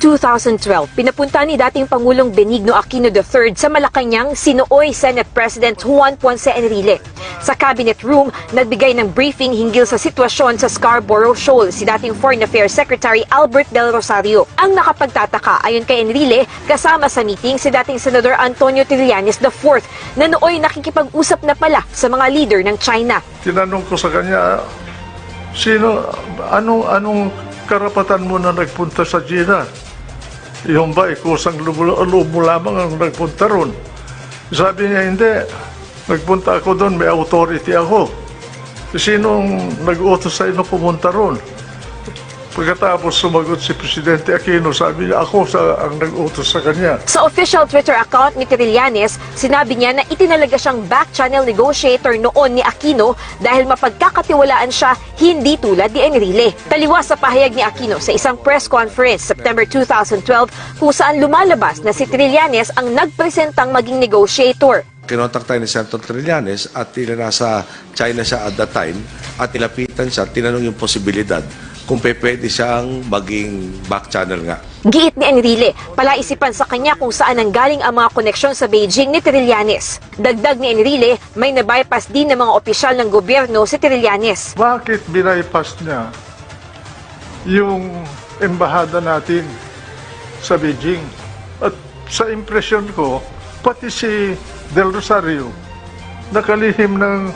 2012, pinapunta ni dating Pangulong Benigno Aquino III sa Malacanang si Nooy Senate President Juan Ponce Enrile. Sa cabinet room, nagbigay ng briefing hinggil sa sitwasyon sa Scarborough Shoal si dating Foreign Affairs Secretary Albert Del Rosario. Ang nakapagtataka ayon kay Enrile, kasama sa meeting si dating Senador Antonio Trillanes IV na nooy nakikipag-usap na pala sa mga leader ng China. Tinanong ko sa kanya, sino, anong, anong karapatan mo na nagpunta sa China? Yung ba, kusang loob mo lamang ang nagpunta ron. Sabi niya, hindi. Nagpunta ako doon, may authority ako. Sinong nag-utos sa inyo pumunta ron? Pagkatapos sumagot si Presidente Aquino, sabi niya, ako sa, ang nag-utos sa kanya. Sa official Twitter account ni Trillanes, sinabi niya na itinalaga siyang back-channel negotiator noon ni Aquino dahil mapagkakatiwalaan siya hindi tulad ni Enrile. Taliwas sa pahayag ni Aquino sa isang press conference September 2012 kung saan lumalabas na si Trillanes ang nagpresentang maging negotiator. kinontak tayo ni Senator Trillanes at tila nasa China siya at that time at nilapitan siya, tinanong yung posibilidad kung pe pwede siyang maging back channel nga. Giit ni Enrile, palaisipan sa kanya kung saan nanggaling ang mga koneksyon sa Beijing ni Trillanes. Dagdag ni Enrile, may nabypass din ng mga opisyal ng gobyerno si Trillanes. Bakit binaypass niya yung embahada natin sa Beijing? At sa impresyon ko, pati si Del Rosario, nakalihim ng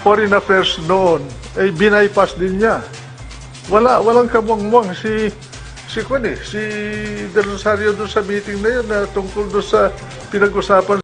foreign affairs noon, ay binaypass din niya. Wala, walang kamwangwang si si Kwan eh, si Del Rosario doon sa meeting na yun na tungkol doon sa pinag-usapan